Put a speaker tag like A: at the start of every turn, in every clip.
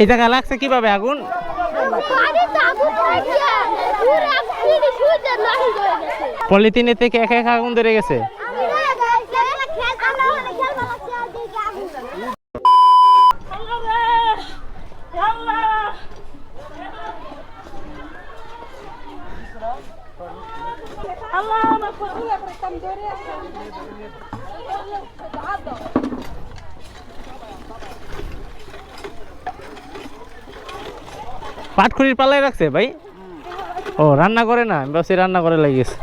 A: এই জায়গা লাগছে কীভাবে আগুন? পলিথিনের থেকে এক এক আগুন ধরে গেছে।
B: খেল আমরা
A: পাটখড়ির পাল্লায় রাখছে ভাই? ও রান্না করে না আমি ভাবছি রান্না করে লাগিয়েছে।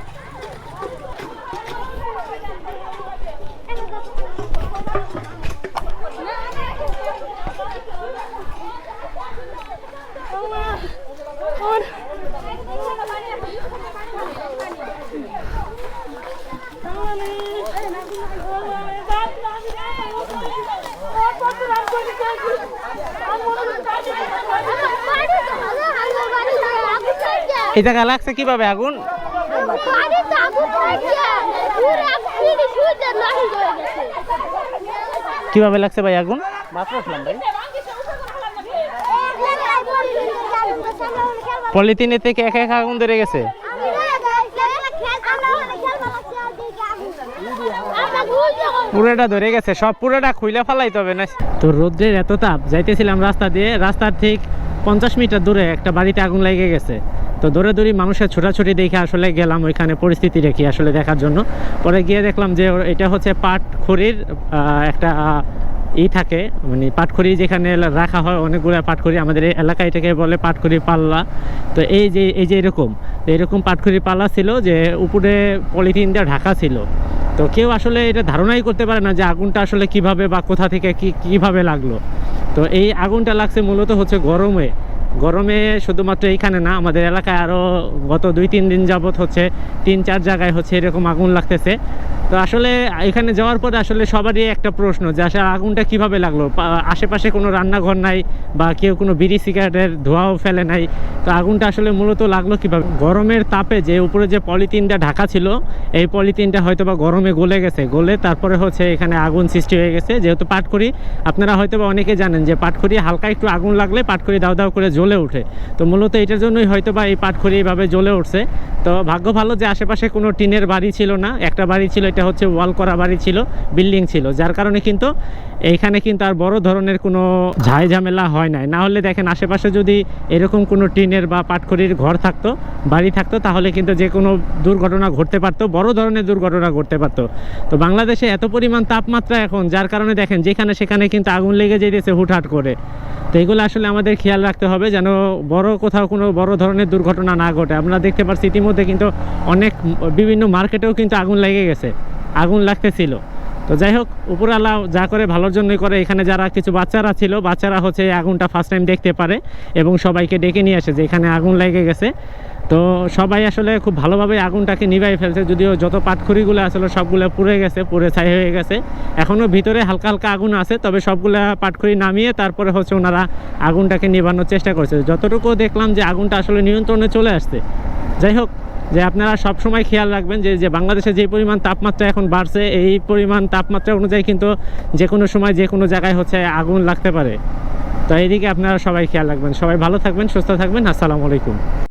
A: এই জায়গা লাগছে কীভাবে আগুন? কীভাবে লাগছে ভাই আগুন? উঠলাম থেকে এক এক আগুন ধরে গেছে। পুরোটা ধরে গেছে সব পুরোটা খুইলা ফালাইতে হবে না। তো রোদ্রের এত তাপ যাইতেছিলাম রাস্তা দিয়ে রাস্তার ঠিক পঞ্চাশ মিটার দূরে একটা বাড়িতে আগুন লেগে গেছে। তো দৌড়ে দৌড়ি মানুষের ছোটাছুটি দেখে আসলে গেলাম ওইখানে পরিস্থিতি রেখে আসলে দেখার জন্য। পরে গিয়ে দেখলাম যে এটা হচ্ছে পাট খড়ির একটা ই থাকে মানে পাটখড়ি যেখানে রাখা হয়, অনেকগুলো পাটখড়ি আমাদের এই এলাকায় এটাকে বলে পাটখড়ি পাল্লা। তো এই যে এই যে এরকম এরকম পাটখড়ি পাল্লা ছিল যে উপরে পলিথিন দিয়ে ঢাকা ছিল। তো কেউ আসলে এটা ধারণাই করতে পারে না যে আগুনটা আসলে কীভাবে বা কোথা থেকে কি, কীভাবে লাগল। তো এই আগুনটা লাগছে মূলত হচ্ছে গরমে। গরমে শুধুমাত্র এইখানে না, আমাদের এলাকায় আরও গত দুই, তিন দিন যাবত হচ্ছে তিন, চার জায়গায় হচ্ছে এরকম আগুন লাগতেছে। তো আসলে এখানে যাওয়ার পরে আসলে সবারই একটা প্রশ্ন যে আসলে আগুনটা কীভাবে লাগল? আশেপাশে কোনো রান্নাঘর নাই বা কেউ কোনো বিড়ি সিগারেটের ধোঁয়াও ফেলে নাই। তো আগুনটা আসলে মূলত লাগল কীভাবে? গরমের তাপে যে উপরে যে পলিথিনটা ঢাকা ছিল, এই পলিথিনটা হয়তো বা গরমে গলে গেছে। গলে তারপরে হচ্ছে এখানে আগুন সৃষ্টি হয়ে গেছে। যেহেতু পাটখড়ি আপনারা হয়তো বা অনেকে জানেন যে পাটখড়ি হালকা একটু আগুন লাগলে পাটখড়ি দাও দাও করে জ্বলে ওঠে। তো মূলত এটার জন্যই হয়তো বা এই পাটখড়ি এইভাবে জ্বলে উঠছে। তো ভাগ্য ভালো যে আশেপাশে কোনো টিনের বাড়ি ছিল না, একটা বাড়ি ছিল, এটা হচ্ছে ওয়াল করা বাড়ি ছিল, বিল্ডিং ছিল, যার কারণে কিন্তু এইখানে কিন্তু আর বড় ধরনের কোনো ঝাই ঝামেলা হয় নাই। না হলে দেখেন আশেপাশে যদি এরকম কোনো টিনের বা পাটখড়ির ঘর থাকতো, বাড়ি থাকতো, তাহলে কিন্তু যে কোনো দুর্ঘটনা ঘটতে পারতো, বড় ধরনের দুর্ঘটনা ঘটতে পারতো। তো বাংলাদেশে এত পরিমাণ তাপমাত্রা এখন, যার কারণে দেখেন যেখানে সেখানে কিন্তু আগুন লেগে যেতেছে হুটহাট করে। তো এগুলো আসলে আমাদের খেয়াল রাখতে হবে যেন বড় কোথাও কোনো বড় ধরনের দুর্ঘটনা না ঘটে। আমরা দেখতে পাচ্ছি ইতিমধ্যে কিন্তু অনেক বিভিন্ন মার্কেটেও কিন্তু আগুন লেগে গেছে। আগুন লাগতেছিল। তো যাই হোক উপরালা যা করে ভালোর জন্যই করে। এখানে যারা কিছু বাচ্চারা ছিল, বাচ্চারা হচ্ছে আগুনটা ফার্স্ট টাইম দেখতে পারে এবং সবাইকে ডেকে নিয়ে আসে যে এখানে আগুন লেগে গেছে। তো সবাই আসলে খুব ভালোভাবে আগুনটাকে নিভাই ফেলছে, যদিও যত পাটখড়িগুলো আসলে সবগুলো পুড়ে গেছে, পুড়ে ছাই হয়ে গেছে। এখনও ভিতরে হালকা হালকা আগুন আছে, তবে সবগুলো পাটখড়ি নামিয়ে তারপরে হচ্ছে ওনারা আগুনটাকে নিভানোর চেষ্টা করছে। যতটুকু দেখলাম যে আগুনটা আসলে নিয়ন্ত্রণে চলে আসছে। যাই হোক যে আপনারা সব সময় খেয়াল রাখবেন যে যে বাংলাদেশে যে পরিমাণ তাপমাত্রা এখন বাড়ছে, এই পরিমাণ তাপমাত্রা অনুযায়ী কিন্তু যে কোনো সময় যে কোনো জায়গায় হচ্ছে আগুন লাগতে পারে। তো এইদিকে আপনারা সবাই খেয়াল রাখবেন। সবাই ভালো থাকবেন, সুস্থ থাকবেন। আসসালামু আলাইকুম।